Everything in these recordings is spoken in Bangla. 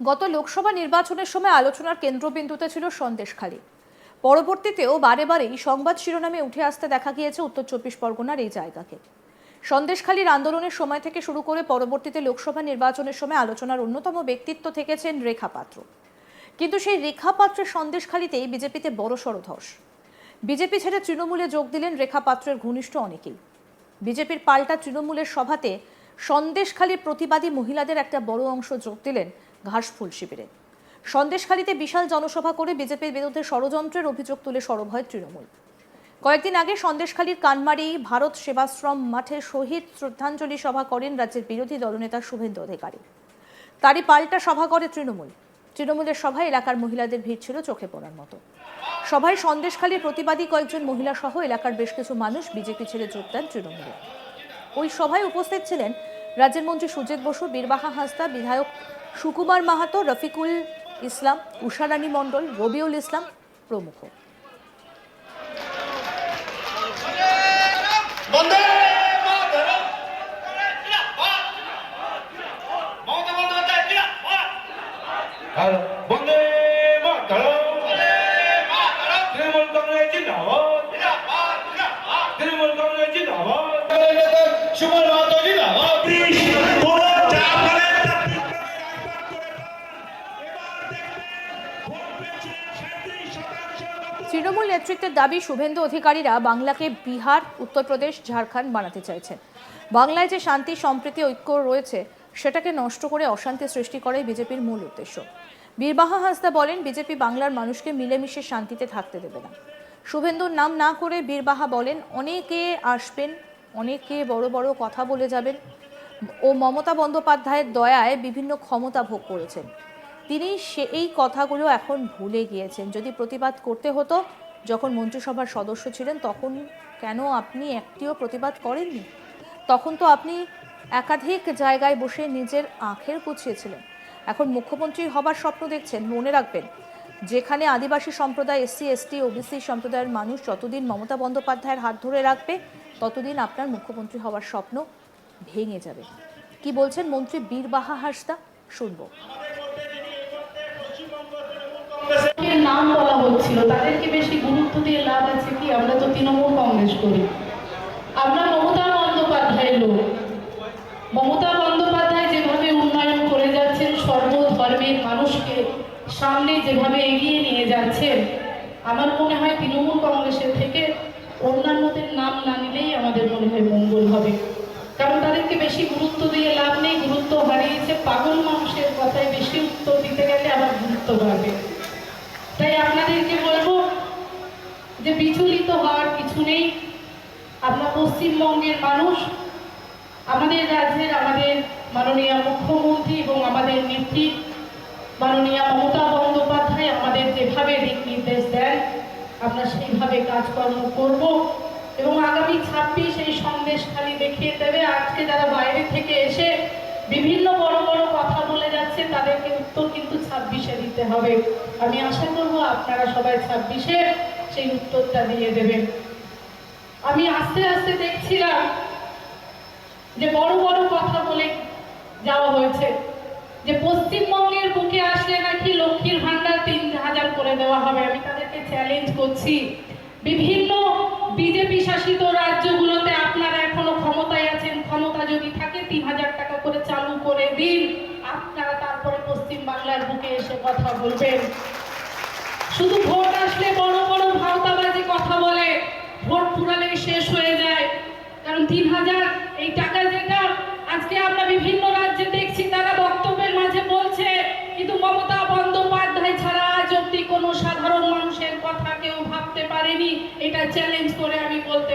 গত লোকসভা নির্বাচনের সময় আলোচনার কেন্দ্রবিন্দুতে ছিল সন্দেশখালী। পরবর্তীতেও বারে বারেই সংবাদ শিরোনামে উঠে আসতে দেখা গিয়েছে উত্তর চব্বিশ পরগনার এই জায়গাকে। সন্দেশখালীর আন্দোলনের সময় থেকে শুরু করে পরবর্তীতে লোকসভা নির্বাচনের সময় আলোচনার অন্যতম ব্যক্তিত্ব থেকেছেন রেখা পাত্র। কিন্তু সেই রেখা পাত্রের সন্দেশখালীতেই বিজেপিতে বড়সড় ধস। বিজেপি ছেড়ে তৃণমূলে যোগ দিলেন রেখা পাত্রের ঘনিষ্ঠ অনেকেই। বিজেপির পাল্টা তৃণমূলের সভাতে সন্দেশখালীর প্রতিবাদী মহিলাদের একটা বড় অংশ যোগ দিলেন ঘাসফুল শিবিরে। সন্দেশখালীতে বিশাল জনসভা করে বিজেপির বিরুদ্ধে ষড়যন্ত্রের অভিযোগ তুলে সরব হয় তৃণমূল। কয়েকদিন আগে সন্দেশখালীর কানমারি ভারত সেবাশ্রম মাঠে শহীদ শ্রদ্ধাঞ্জলি সভা করেন রাজ্যের বিরোধী দলনেতা শুভেন্দু অধিকারী। তারই পাল্টা সভা করে তৃণমূল। তৃণমূলের সভায় এলাকার মহিলাদের ভিড় ছিল চোখে পড়ার মতো। সভায় সন্দেশখালীর প্রতিবাদী কয়েকজন মহিলা সহ এলাকার বেশ কিছু মানুষ বিজেপি ছেড়ে যোগ দেন তৃণমূলে। ওই সভায় উপস্থিত ছিলেন রাজ্যের মন্ত্রী সুজিত বসু, বীরবাহা হাসদা, বিধায়ক সুকুমার মাহাতো রফিকুল ইসলাম উষারানী মণ্ডল রবিউল ইসলাম প্রমুখ। বন্দে নেতৃত্বের দাবি, শুভেন্দু অধিকারীরা বাংলাকে বিহার, উত্তরপ্রদেশ, ঝাড়খণ্ড বানাতে চাইছেন। বাংলায় যে শান্তি, সম্প্রীতি, ঐক্য রয়েছে, সেটাকে নষ্ট করে অশান্তি সৃষ্টি করে বিজেপির মূল উদ্দেশ্য। বীরবাহা হাসদা বলেন, বিজেপি বাংলার মানুষকে মিলেমিশে শান্তিতে থাকতে দেবে না। শুভেন্দুর নাম না করে বীরবাহা বলেন, অনেকে আসবেন, অনেকে বড় বড় কথা বলে যাবেন ও মমতা বন্দ্যোপাধ্যায়ের দয়ায় বিভিন্ন ক্ষমতা ভোগ করেছেন। তিনি সে এই কথাগুলো এখন ভুলে গিয়েছেন। যদি প্রতিবাদ করতে হতো যখন মন্ত্রিসভার সদস্য ছিলেন, তখন কেন আপনি একটিও প্রতিবাদ করেননি? তখন তো আপনি একাধিক জায়গায় বসে নিজের আখের গুছিয়েছিলেন। এখন মুখ্যমন্ত্রী হবার স্বপ্ন দেখছেন, মনে রাখবেন। যেখানে আদিবাসী সম্প্রদায়, এসসি, এসটি, ওবিসি সম্প্রদায়ের মানুষ যতদিন মমতা বন্দ্যোপাধ্যায়ের হাত ধরে রাখবে, ততদিন আপনার মুখ্যমন্ত্রী হওয়ার স্বপ্ন ভেঙে যাবে। কি বলছেন মন্ত্রী বীরবাহা হাসদা? শুনব। এর নাম বলা হচ্ছিল, তাদেরকে বেশি গুরুত্ব দিয়ে লাভ আছে কি? আমরা তো তৃণমূল কংগ্রেস করি। আমরা মমতা বন্দ্যোপাধ্যায়ের লোক। মমতা বন্দ্যোপাধ্যায় যেভাবে উন্নয়ন করে যাচ্ছেন সর্বধর্মের মানুষকে সামনে যেভাবে এগিয়ে নিয়ে যাচ্ছেন, আমার মনে হয় তৃণমূল কংগ্রেসের থেকে অন্যান্যদের নাম না নিলেই আমাদের মনে হয় মঙ্গল হবে। কারণ তাদেরকে বেশি গুরুত্ব দিয়ে লাভ নেই, গুরুত্ব হারিয়েছে পাগল আপনাদেরকে বলব যে বিচলিত হওয়ার কিছু নেই। আমরা পশ্চিমবঙ্গের মানুষ। আমাদের রাজ্যের আমাদের মাননীয় মুখ্যমন্ত্রী এবং আমাদের নেত্রী মাননীয় মমতা বন্দ্যোপাধ্যায় আমাদের যেভাবে দিক নির্দেশ দেন, আমরা সেইভাবে কাজকর্ম করব এবং আগামী ছাব্বিশ এই সন্দেশ খালি দেখিয়ে দেবে। আজকে যারা বাইরে থেকে এসে বিভিন্ন বড় বড় কথা বলে যাচ্ছে, তাদেরকে উত্তর কিন্তু ছাব্বিশে দিতে হবে। আমি আশা করব আপনারা সবাই ছাব্বিশে সেই উত্তরটা দিয়ে দেবেন। আমি আস্তে আস্তে দেখছিলাম যে বড় বড় কথা বলে যাওয়া হয়েছে, যে পশ্চিমবঙ্গের বুকে আসলে নাকি লক্ষ্মীর ভান্ডার তিন হাজার করে দেওয়া হবে। আমি তাদেরকে চ্যালেঞ্জ করছি। বিভিন্ন বিজেপি শাসিত রাজ্যগুলোতে আপনারা এখনও ক্ষমতায় আছেন, ক্ষমতা যদি থাকে তিন হাজার টাকা করে চালু করে দিন। আপনারা তারপরে পশ্চিম বাংলার বুকে এসে কথা বলবেন শুধু ভোট আসলে বড় বড় ভাওতাবাজি কথা বলে, ভোট পুরালেই শেষ হয়ে যায়। কারণ তিন হাজার এই টাকা যেটা, আজকে আমরা বিভিন্ন রাজ্যে দেখছি, তারা বক্তব্যের মাঝে বলছে, কিন্তু মমতা বন্দ্যোপাধ্যায় ছাড়া আজ অব্দি কোনো সাধারণ মানুষের কথা কেউ ভাবতে পারেনি। এটা চ্যালেঞ্জ করে আমি বলতে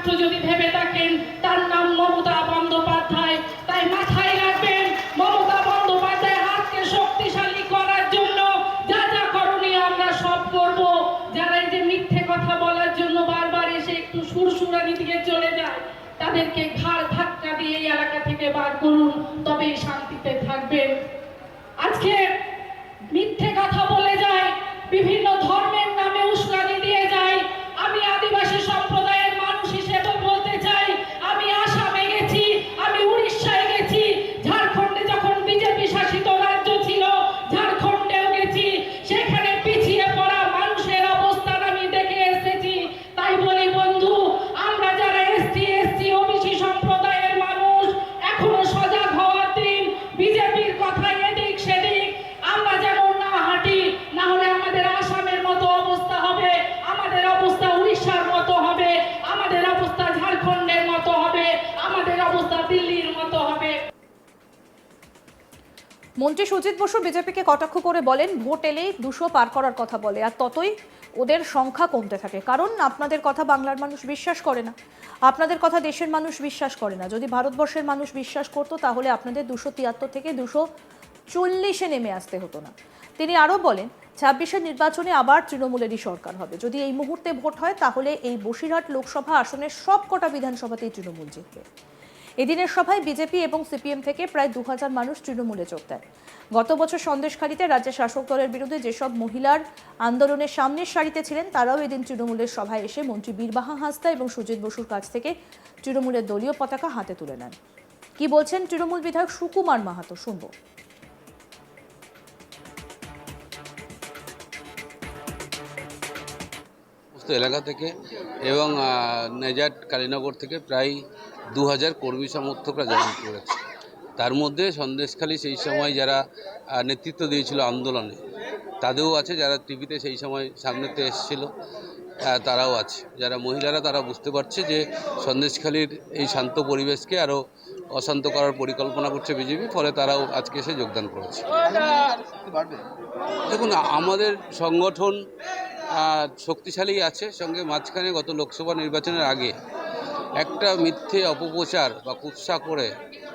একমাত্র যদি ভেবে থাকেন, তার নাম মমতা বন্দ্যোপাধ্যায়। তাই মাথায় রাখবেন, মমতা বন্দ্যোপাধ্যায় হাতকে শক্তিশালী করার জন্য যা যা করণীয় আমরা সব করব। যারা এই যে মিথ্যে কথা বলার জন্য বারবার এসে একটু সুরসুরানি দিয়ে চলে যায়, তাদেরকে ঘাড় ধাক্কা দিয়ে এই এলাকা থেকে বার করুন তবেই শান্তিতে থাকবেন। আজকে মিথ্যে কথা বলে যায়, বিভিন্ন ধর্মের মন্ত্রী সুজিত বসু বিজেপিকে কটাক্ষ করে বলেন, ভোট এলেই দুশো পার করার কথা বলে, আর ততই ওদের সংখ্যা কমতে থাকে। কারণ আপনাদের কথা বাংলার মানুষ বিশ্বাস করে না। আপনাদের কথা দেশের মানুষ বিশ্বাস করে না। যদি ভারতবর্ষের মানুষ বিশ্বাস করতো, তাহলে আপনাদের দুশো তিয়াত্তর থেকে দুশো চল্লিশে নেমে আসতে হতো না। তিনি আরও বলেন ছাব্বিশের নির্বাচনে আবার তৃণমূলেরই সরকার হবে। যদি এই মুহূর্তে ভোট হয়, তাহলে এই বসিরহাট লোকসভা আসনের সব কটা বিধানসভাতেই তৃণমূল জিতবে। এদিনের সভায় বিজেপি এবং সিপিএম থেকে প্রায় দু হাজার মানুষ তৃণমূলে যোগ দেয় গত বছর সন্দেশখালীতে রাজ্যের শাসক দলের বিরুদ্ধে যেসব মহিলার আন্দোলনের সামনের সারিতে ছিলেন, তারাও এদিন তৃণমূলের সভায় এসে মন্ত্রী বীরবাহা হাঁসদা এবং সুজিত বসুর কাছ থেকে তৃণমূলের দলীয় পতাকা হাতে তুলে নেন। কি বলছেন তৃণমূল বিধায়ক সুকুমার মাহাতো? শুনব। এলাকা থেকে এবং নেজাট কালীনগর থেকে প্রায় দু হাজার কর্মী সমর্থকরা জয়েন করেছে। তার মধ্যে সন্দেশখালী সেই সময় যারা নেতৃত্ব দিয়েছিল আন্দোলনে, তাদেরও আছে, যারা টিভিতে সেই সময় সামনেতে এসেছিল তারাও আছে। যারা মহিলারা, তারা বুঝতে পারছে যে সন্দেশখালীর এই শান্ত পরিবেশকে আরও অশান্ত করার পরিকল্পনা করছে বিজেপি, ফলে তারাও আজকে এসে যোগদান করেছে। দেখুন, আমাদের সংগঠন শক্তিশালী আছে। সঙ্গে মাঝখানে গত লোকসভা নির্বাচনের আগে একটা মিথ্যে অপপ্রচার বা কুৎসা করে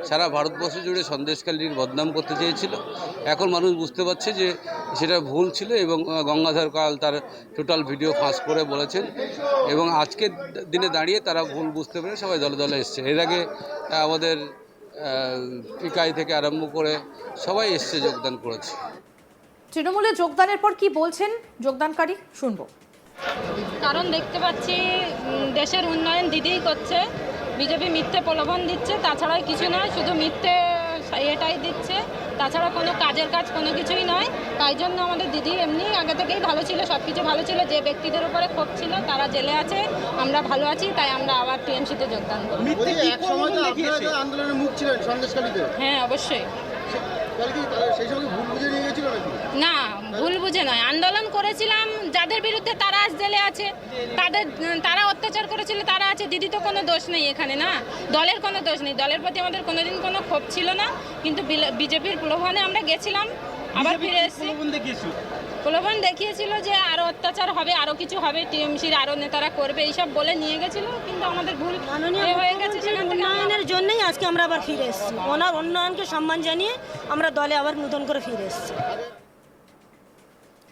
সারা ভারতবর্ষ জুড়ে সন্দেশকালীর বদনাম করতে চেয়েছিল। এখন মানুষ বুঝতে পারছে যে সেটা ভুল ছিল এবং গঙ্গাধর কাল তার টোটাল ভিডিও ফাঁস করে বলেছেন এবং আজকের দিনে দাঁড়িয়ে তারা ভুল বুঝতে পেরে সবাই দলে দলে এসছে। এর আগে আমাদের পিকাই থেকে আরম্ভ করে সবাই এসছে যোগদান করেছে। তৃণমূলে যোগদানের পর কি বলছেন যোগদানকারী? শুনব। কারণ দেখতে পাচ্ছি দেশের উন্নয়ন দিদিই করছে বিজেপি মিথ্যে প্রলোভন দিচ্ছে তাছাড়া কিছু নয় শুধু মিথ্যে এটাই দিচ্ছে তাছাড়া কোনো কাজের কাজ কোনো কিছুই নয় তাই জন্য আমাদের দিদি এমনি আগে থেকেই ভালো ছিল সব কিছু ভালো ছিল যে ব্যক্তিদের উপরে ক্ষোভ ছিল তারা জেলে আছে আমরা ভালো আছি তাই আমরা আবার টিএমসিতে যোগদান করব। আন্দোলনের মুখ ছিলেন হ্যাঁ অবশ্যই। তাহলে কি তাহলে সেই সময় কি ভুল বুঝে নিয়ে গেছিল নাকি? না ভুল বুঝে নয় আন্দোলন করেছিলাম যাদের বিরুদ্ধে তারা আজ জেলে আছে তাদের তারা অত্যাচার করেছিল তারা আছে দিদি তো কোনো দোষ নেই এখানে না? দলের কোনো দোষ নেই। দলের প্রতি আমাদের কোনোদিন কোনো ক্ষোভ ছিল না কিন্তু বিজেপির প্রলোভনে আমরা গেছিলাম আবার ফিরে এসেছি। প্রলোভন দেখিয়েছিল? যে আরও অত্যাচার হবে আরও কিছু হবে টিএমসির আরও নেতারা করবে এইসব বলে নিয়ে গেছিল কিন্তু আমাদের ভুল মাননীয় হয়ে গেছে উন্নয়নের জন্যই আজকে আমরা আবার ফিরে এসেছি। ওনার উন্নয়নকে সম্মান জানিয়ে আমরা দলে আবার নতুন করে ফিরে এসেছি।